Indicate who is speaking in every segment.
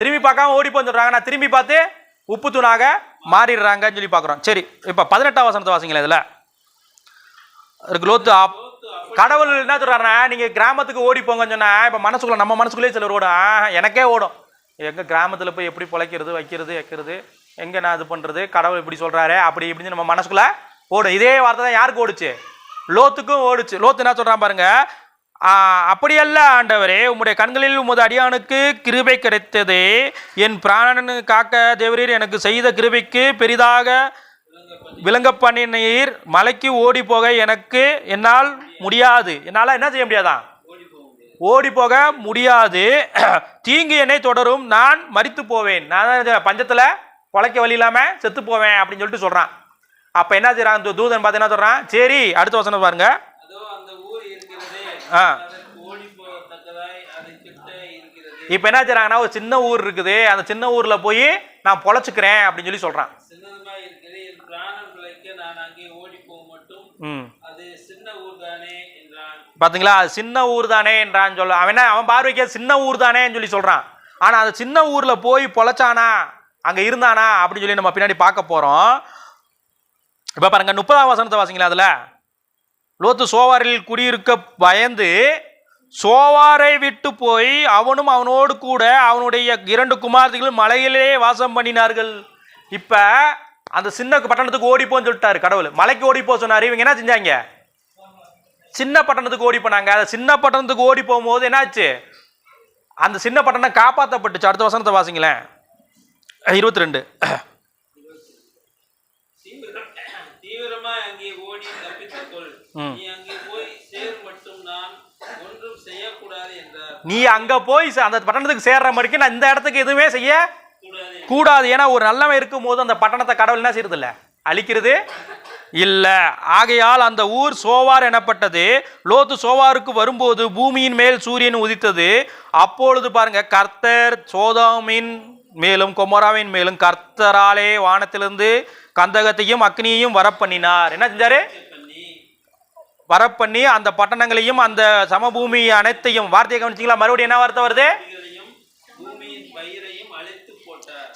Speaker 1: திரும்பி பார்க்காம ஓடி போய் சொல்றாங்க நான் திரும்பி பார்த்து உப்பு தூணாக மாறிடுறாங்கன்னு சொல்லி பார்க்குறோம். சரி இப்போ பதினெட்டாம் வசனத்தை வாசிங்களேன் இதில். இருக்கு லோத்து அப்- கடவுள் என்ன சொல்கிறாருண்ணா நீங்கள் கிராமத்துக்கு ஓடி போங்கன்னு சொன்னால் இப்போ மனசுக்குள்ளே நம்ம மனசுக்குள்ளேயே சிலர் ஓடும். எனக்கே ஓடும். எங்கள் கிராமத்தில் போய் எப்படி பிழைக்கிறது வைக்கிறது வைக்கிறது எங்கே நான் இது பண்ணுறது கடவுள் இப்படி சொல்கிறாரு அப்படி இப்படின்னு நம்ம மனசுக்குள்ளே ஓடும். இதே வார்த்தை தான் யாருக்கு ஓடுச்சு? லோத்துக்கும் ஓடுச்சு. லோத்து என்ன சொல்கிறான் பாருங்கள் அப்படியல்ல ஆண்டவரே உம்முடைய கண்களில் உமது அடியானுக்கு கிருபை கிடைத்தது. என் பிராணனு காக்க தேவரீர் எனக்கு செய்த கிருபைக்கு பெரிதாக விளங்க பண்ணினீர். மலைக்கு ஓடி போக எனக்கு என்னால் முடியாது. என்னால் என்ன செய்ய முடியாதான் ஓடி போக முடியாது. தீங்கு என்னை தொடரும். நான் மறித்து போவேன். நான் தான் பஞ்சத்தில் பொழைக்க வழி இல்லாமல் செத்து போவேன் அப்படின்னு சொல்லிட்டு சொல்கிறான் அப்போ என்ன செய்கிறான் தூதன் பார்த்து என்ன சொல்கிறான் சரி அடுத்த வசனம் பாருங்கள்
Speaker 2: அதோ அந்த ஊர் இருக்கிறதே
Speaker 1: ஆ. இப்போ என்ன செய்றாங்கன்னா ஒரு சின்ன ஊர் இருக்குது. அந்த சின்ன ஊரில் போய் நான் பொழைச்சிக்கிறேன் அப்படின்னு சொல்லி சொல்கிறான் ம்.
Speaker 2: அது சின்ன ஊர் தானே என்றான்
Speaker 1: சொல்ல அவன் என்ன அவன் பார்வைக்கு சின்ன ஊர் தானேன்னு சொல்லி சொல்றான். ஆனா அந்த சின்ன ஊர்ல போய் பொழைச்சானா அங்க இருந்தானா அப்படின்னு சொல்லி நம்ம பின்னாடி பார்க்க போறோம். இப்ப பாருங்க முப்பதாம் வசனத்தை வாசிங்களா அதுல? லோத்து சோவாரில் குடியிருக்க பயந்து சோவாரை விட்டு போய் அவனும் அவனோடு கூட அவனுடைய இரண்டு குமார்த்திகளும் மலையிலே வாசம் பண்ணினார்கள். இப்ப அந்த சின்ன பட்டணத்துக்கு ஓடிப்போன்னு சொல்லிட்டாரு கடவுள். மலைக்கு ஓடிப்போ சொன்னார். இவங்க என்ன செஞ்சாங்க? சின்ன பட்டணத்துக்கு ஓடி போனாங்க. அந்த சின்ன பட்டணத்துக்கு ஓடி போகும்போது என்னாச்சு? அந்த சின்ன பட்டணம் காப்பாற்றப்பட்டுச்சு அடுத்த வசனத்தை வாசிங்களேன். இருபத்தி ரெண்டு.
Speaker 2: அங்கே போய் சேர் மட்டும் நான் ஒன்றும் செய்யக்கூடாது என்றார்.
Speaker 1: நீ அங்க போய் அந்த பட்டணத்துக்கு சேர்ற வரைக்கும் நான் இந்த இடத்துக்கு எதுவுமே செய்ய
Speaker 2: கூடாது.
Speaker 1: ஏன்னா ஒரு நல்லவன் இருக்கும்போது அந்த பட்டணத்தை கடவுள் என்ன செய்யறது இல்ல? அழிக்கிறது இல்ல. ஆகையால் அந்த ஊர் சோவார் எனப்பட்டது. லோத்து சோவாருக்கு வரும்போது பூமியின் மேல் சூரியன் உதித்தது. அப்பொழுது பாருங்க கர்த்தர் சோதாமின் மேலும் கொமோராவின் மேலும் கர்த்தராலே வானத்திலிருந்து கந்தகத்தையும் அக்னியையும் வரப்பண்ணினார். என்ன செஞ்சாரு? வரப்பண்ணி அந்த பட்டணங்களையும் அந்த சமபூமி அனைத்தையும் வார்த்தையை கவனிச்சிங்களா? மறுபடியும் என்ன வார்த்தை வருது?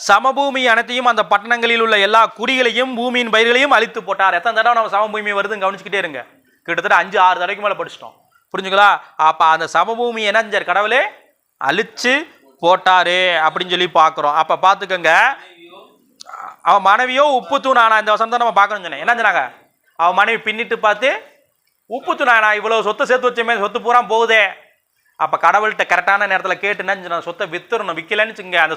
Speaker 1: சமபூமி அனைத்தையும் அந்த பட்டணங்களில் உள்ள எல்லா குடிகளையும் பூமியின் பயிர்களையும் அழித்து போட்டார். எத்தனை தடவை நம்ம சமபூமி வருதுன்னு கவனிச்சுக்கிட்டே இருங்க. கிட்டத்தட்ட அஞ்சு ஆறு தடவைக்கு மேலே படிச்சிட்டோம். புரிஞ்சுங்களா? அப்போ அந்த சமபூமி என்ன செஞ்சார் கடவுளே? அழிச்சு போட்டாரு அப்படின்னு சொல்லி பார்க்குறோம் அப்போ பார்த்துக்கோங்க அவன் மனைவியோ உப்பு தூணானா இந்த வசனம் தான் நம்ம பார்க்கணும் சொன்னேன். என்ன சொன்னாங்க? அவன் மனைவி பின்னிட்டு பார்த்து உப்பு நான்? இவ்வளோ சொத்தை சேர்த்து வச்சமே சொத்து பூரா போகுதே. அப்போ கடவுள்கிட்ட கரெக்டான நேரத்தில் கேட்டு என்ன செஞ்சிடணும், சொத்தை வித்துறணும் விற்கலன்னு வச்சுங்க அந்த